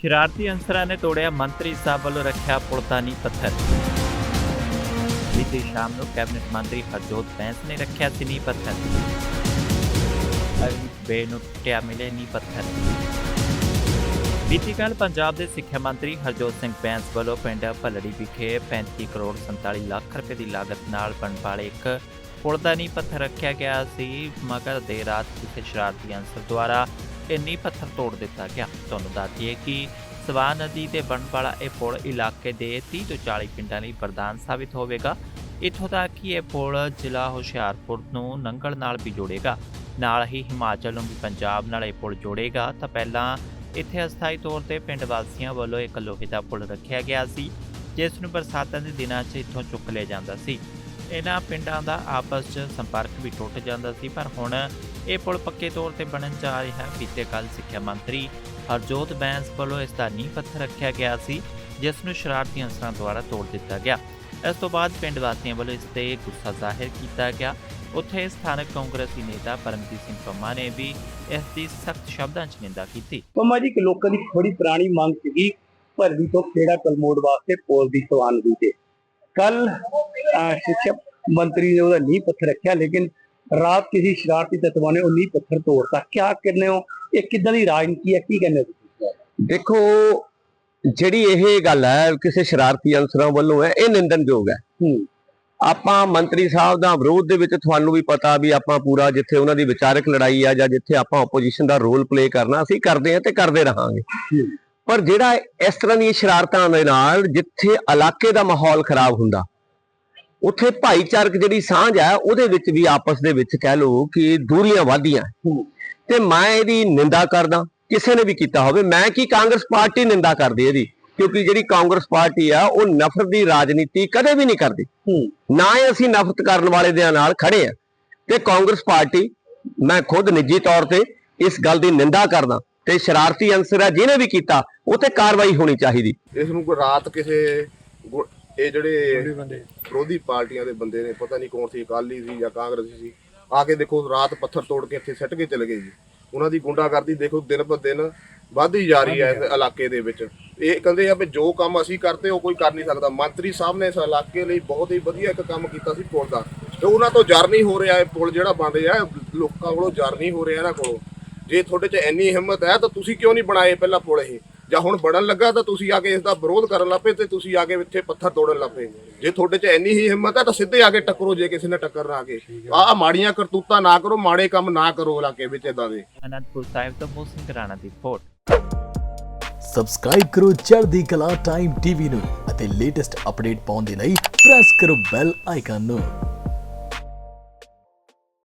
ਸ਼ਰਾਰਤੀ ਅੰਸਰਾਂ ਨੇ ਤੋੜਿਆ ਮੰਤਰੀ ਸਾਹਿਬ ਵੱਲੋਂ ਰੱਖਿਆ ਪੁਲ ਪੱਥਰ। ਬੀਤੀ ਸ਼ਾਮ ਨੂੰ ਕੈਬਨਿਟ ਮੰਤਰੀ ਹਰਜੋਤ ਬੈਂਸ ਨੇ ਰੱਖਿਆ ਸੀ ਨੀਂਹ ਪੱਥਰ। ਅਰਵਿੰਦ ਬੇ ਨੂੰ ਟਿਆ ਮਿਲੇ ਨੀਂਹ ਪੱਥਰ। ਬੀਤੀ ਕੱਲ੍ਹ ਪੰਜਾਬ ਦੇ ਸਿੱਖਿਆ ਮੰਤਰੀ ਹਰਜੋਤ ਸਿੰਘ ਬੈਂਸ ਵੱਲੋਂ ਪਿੰਡ ਭੱਲੜੀ ਵਿਖੇ 35 ਕਰੋੜ 47 ਲੱਖ ਰੁਪਏ ਦੀ ਲਾਗਤ ਨਾਲ ਬਣ ਵਾਲੇ ਇੱਕ ਪੁਲ ਦਾ ਨੀਂਹ ਪੱਥਰ ਰੱਖਿਆ ਗਿਆ ਸੀ। ਮਗਰ ਦੇਰ ਰਾਤ ਕਿਸੇ ਸ਼ਰਾਰਤੀ ਅੰਸਰ ਦੁਆਰਾ ਨੀਂਹ ਪੱਥਰ ਤੋੜ ਦਿੱਤਾ ਗਿਆ। ਤੁਹਾਨੂੰ ਦੱਸ ਦਈਏ ਕਿ ਸਵਾਨ ਨਦੀ ਤੇ ਬਣਨ ਵਾਲਾ ਇਹ ਪੁਲ ਇਲਾਕੇ ਦੇ 30 ਤੋਂ 40 ਪਿੰਡਾਂ ਲਈ ਵਰਦਾਨ ਸਾਬਿਤ ਹੋਵੇਗਾ। ਇੱਥੋਂ ਤੱਕ ਕਿ ਇਹ ਪੁਲ ਜ਼ਿਲ੍ਹਾ ਹੁਸ਼ਿਆਰਪੁਰ ਨੂੰ ਨੰਗਲ ਨਾਲ ਵੀ ਜੋੜੇਗਾ। ਨਾਲ ਹੀ ਹਿਮਾਚਲ ਨੂੰ ਵੀ ਪੰਜਾਬ ਨਾਲ ਇਹ ਪੁਲ ਜੋੜੇਗਾ। ਤਾਂ ਪਹਿਲਾਂ ਇੱਥੇ ਅਸਥਾਈ ਤੌਰ ਤੇ ਪਿੰਡ ਵਾਸੀਆਂ ਵੱਲੋਂ ਇੱਕ ਲੋਹੇ ਦਾ ਪੁਲ ਰੱਖਿਆ ਗਿਆ ਸੀ, ਜਿਸ ਨੂੰ ਬਰਸਾਤਾਂ ਦੇ ਦਿਨਾਂ 'ਚ ਇੱਥੋਂ ਚੁੱਕ ਲਿਆ ਜਾਂਦਾ ਸੀ। ਇਹਨਾਂ ਪਿੰਡਾਂ ਦਾ ਆਪਸ 'ਚ ਸੰਪਰਕ ਵੀ ਟੁੱਟ ਜਾਂਦਾ ਸੀ, ਪਰ ਹੁਣ ਇਹ ਪੁਲ ਪੱਕੇ ਤੌਰ ਤੇ ਬਣਨ ਜਾ ਰਿਹਾ। ਹੈ ਬੀਤੇ ਕੱਲ ਸਿੱਖਿਆ ਮੰਤਰੀ ਹਰਜੋਤ ਬੈਂਸ ਵੱਲੋਂ ਇਸ ਦਾ ਨੀਂਹ ਪੱਥਰ ਰੱਖਿਆ ਗਿਆ ਸੀ, ਜਿਸ ਨੂੰ ਸ਼ਰਾਰਤੀ ਅੰਸਰਾਂ ਦੁਆਰਾ ਤੋੜ ਦਿੱਤਾ ਗਿਆ। ਇਸ ਤੋਂ ਬਾਅਦ ਪਿੰਡ ਵਾਸੀਆਂ ਵੱਲੋਂ ਇਸ ਤੇ ਗੁੱਸਾ ਜ਼ਾਹਿਰ ਕੀਤਾ ਗਿਆ। ਉੱਥੇ ਸਥਾਨਕ ਕਾਂਗਰਸੀ ਨੇਤਾ ਪਰਮਜੀਤ ਸਿੰਘ ਪੰਮਾ ਨੇ ਵੀ ਇਸ ਦੀ ਸਖਤ ਸ਼ਬਦਾਂ 'ਚ ਨਿੰਦਾ ਕੀਤੀ। ਪੰਮਾ ਜੀ ਕਿ ਲੋਕਾਂ ਦੀ ਥੋੜੀ ਪੁਰਾਣੀ ਮੰਗ ਸੀਗੀ ਭਰਵੀ ਤੋਂ ਖੇੜਾ ਕਲਮੋੜ ਵਾਸਤੇ ਪੋਲ ਦੀ ਸਵਾਨ ਤੇ। ਕੱਲ ਸਿੱਖਿਆ ਮੰਤਰੀ ਨੇ ਉਹਦਾ ਨੀਂਹ ਪੱਥਰ ਰੱਖਿਆ ਲੇਕਿਨ ਰਾਤ ਕਿਸੇ ਸ਼ਰਾਰਤੀ ਤੱਤਵਾਂ ਨੇ ਉਹ ਨੀਂਹ ਪੱਥਰ ਤੋੜਤਾ। ਕਿਆ ਕਹਿੰਦੇ ਹੋ? ਇਹ ਕਿੱਦਾਂ ਦੀ ਰਾਜਨੀਤੀ ਹੈ? ਕੀ ਕਹਿੰਦੇ ਦੇਖੋ ਜਿਹੜੀ ਇਹ ਗੱਲ ਹੈ ਕਿਸੇ ਸ਼ਰਾਰਤੀ ਅਨਸਰਾਂ ਵੱਲੋਂ ਹੈ ਇਹ ਨਿੰਦਨਯੋਗ ਹੈ। ਆਪਾਂ ਮੰਤਰੀ ਸਾਹਿਬ ਦਾ ਵਿਰੋਧ ਦੇ ਵਿੱਚ ਤੁਹਾਨੂੰ ਵੀ ਪਤਾ ਵੀ ਆਪਾਂ ਪੂਰਾ ਜਿੱਥੇ ਉਹਨਾਂ ਦੀ ਵਿਚਾਰਕ ਲੜਾਈ ਆ ਜਾਂ ਜਿੱਥੇ ਆਪਾਂ ਆਪੋਜੀਸ਼ਨ ਦਾ ਰੋਲ ਪਲੇ ਕਰਨਾ ਅਸੀਂ ਕਰਦੇ ਹਾਂ ਤੇ ਕਰਦੇ ਰਹਾਂਗੇ। ਪਰ ਜਿਹੜਾ ਇਸ ਤਰ੍ਹਾਂ ਦੀਆਂ ਸ਼ਰਾਰਤਾਂ ਦੇ ਨਾਲ ਜਿੱਥੇ ਇਲਾਕੇ ਦਾ ਮਾਹੌਲ ਖਰਾਬ ਹੁੰਦਾ ਉੱਥੇ ਭਾਈਚਾਰਕ ਜਿਹੜੀ ਸਾਂਝ ਹੈ ਉਹਦੇ ਵਿੱਚ ਵੀ ਆਪਸ ਦੇ ਵਿੱਚ ਕਹਿ ਲਓ ਕਿ ਦੂਰੀਆਂ ਵਧਦੀਆਂ ਤੇ ਮੈਂ ਇਹਦੀ ਨਿੰਦਾ ਕਰਦਾ, ਕਿਸੇ ਨੇ ਵੀ ਕੀਤਾ ਹੋਵੇ, ਮੈਂ ਕੀ ਕਾਂਗਰਸ ਪਾਰਟੀ ਨਿੰਦਾ ਕਰਦੀ ਇਹਦੀ? ਕਿਉਂਕਿ ਜਿਹੜੀ ਕਾਂਗਰਸ ਪਾਰਟੀ ਆ, ਉਹ ਨਫ਼ਰਤ ਦੀ ਰਾਜਨੀਤੀ ਕਦੇ ਵੀ ਨਹੀਂ ਕਰਦੀ। ਨਾ ਹੀ ਅਸੀਂ ਨਫ਼ਰਤ ਕਰਨ ਵਾਲੇ ਦੇ ਨਾਲ ਖੜੇ ਆ। ਤੇ ਕਾਂਗਰਸ ਪਾਰਟੀ, ਮੈਂ ਖੁਦ ਨਿੱਜੀ ਤੌਰ ਤੇ ਇਸ ਗੱਲ ਦੀ ਨਿੰਦਾ ਕਰਦਾ। ਤੇ ਸ਼ਰਾਰਤੀ ਅੰਸਰ ਹੈ ਜਿਹਨੇ ਵੀ ਕੀਤਾ, ਉਹ ਤੇ ਕਾਰਵਾਈ ਹੋਣੀ ਚਾਹੀਦੀ। ਇਸ ਨੂੰ ਰਾਤ ਕਿਸੇ ਇਹ ਜਿਹੜੇ ਵਿਰੋਧੀ ਪਾਰਟੀਆਂ ਦੇ ਬੰਦੇ ਨੇ ਪਤਾ ਨਹੀਂ ਕੌਣ ਸੀ ਅਕਾਲੀ ਸੀ ਜਾਂ ਕਾਂਗਰਸੀ ਸੀ ਆ ਕੇ ਦੇਖੋ ਰਾਤ ਪੱਥਰ ਤੋੜ ਕੇ ਇੱਥੇ ਸਿੱਟ ਕੇ ਚਲੇ ਗਏ ਜੀ। ਉਹਨਾਂ ਦੀ ਗੁੰਡਾਗਰਦੀ ਦੇਖੋ ਦਿਨ ਪਰ ਦਿਨ ਵੱਧਦੀ ਜਾ ਰਹੀ ਹੈ ਇਸ ਇਲਾਕੇ ਦੇ ਵਿੱਚ। ਇਹ ਕਹਿੰਦੇ ਆ ਵੀ ਜੋ ਕੰਮ ਅਸੀਂ ਕਰਦੇ ਉਹ ਕੋਈ ਕਰ ਨਹੀਂ ਸਕਦਾ। ਮੰਤਰੀ ਸਾਹਿਬ ਨੇ ਇਸ ਇਲਾਕੇ ਲਈ ਬਹੁਤ ਹੀ ਵਧੀਆ ਇੱਕ ਕੰਮ ਕੀਤਾ ਸੀ ਪੁਲ ਦਾ। ਤੇ ਉਹਨਾਂ ਤੋਂ ਜਰ ਨਹੀਂ ਹੋ ਰਿਹਾ ਇਹ ਪੁਲ ਜਿਹੜਾ ਬਣ ਰਿਹਾ ਲੋਕਾਂ ਕੋਲੋਂ ਜਰ ਨਹੀਂ ਹੋ ਰਿਹਾ ਇਹਨਾਂ ਕੋਲੋਂ। ਜੇ ਤੁਹਾਡੇ 'ਚ ਇੰਨੀ ਹਿੰਮਤ ਹੈ ਤਾਂ ਤੁਸੀਂ ਕਿਉਂ ਨਹੀਂ ਬਣਾਏ ਪਹਿਲਾਂ ਪੁਲ ਇਹ? ਜਾਂ ਹੁਣ ਬਣਨ ਲੱਗਾ ਤਾਂ ਤੁਸੀਂ ਆ ਕੇ ਇਸ ਦਾ ਵਿਰੋਧ ਕਰਨ ਲੱਪੇ ਤੇ ਤੁਸੀਂ ਆ ਕੇ ਇੱਥੇ ਪੱਥਰ ਤੋੜਨ ਲੱਪੇ ਜੇ ਤੁਹਾਡੇ 'ਚ ਇੰਨੀ ਹੀ ਹਿੰਮਤ ਹੈ ਤਾਂ ਸਿੱਧੇ ਆ ਕੇ ਟੱਕਰੋ ਜੇ ਕਿਸੇ ਨੇ ਟੱਕਰ ਆ ਕੇ। ਆਹ ਮਾੜੀਆਂ ਕਰਤੂਤਾਂ ਨਾ ਕਰੋ ਮਾੜੇ ਕੰਮ ਨਾ ਕਰੋ ਇਲਾਕੇ ਵਿੱਚ ਇਦਾਂ ਦੇ। ਅਨੰਦਪੁਰ ਸਾਹਿਬ ਤੋਂ ਮੋਹਸਿਨ ਕਰਾਣਾ ਦੀ ਰਿਪੋਰਟ। ਸਬਸਕ੍ਰਾਈਬ ਕਰੋ ਚੜ੍ਹਦੀ ਕਲਾ ਟਾਈਮ ਟੀਵੀ ਨੂੰ ਅਤੇ ਲੇਟੈਸਟ ਅਪਡੇਟ ਪਾਉਣ ਦੇ ਲਈ ਪ੍ਰੈਸ ਕਰੋ ਬੈਲ ਆਈਕਨ ਨੂੰ।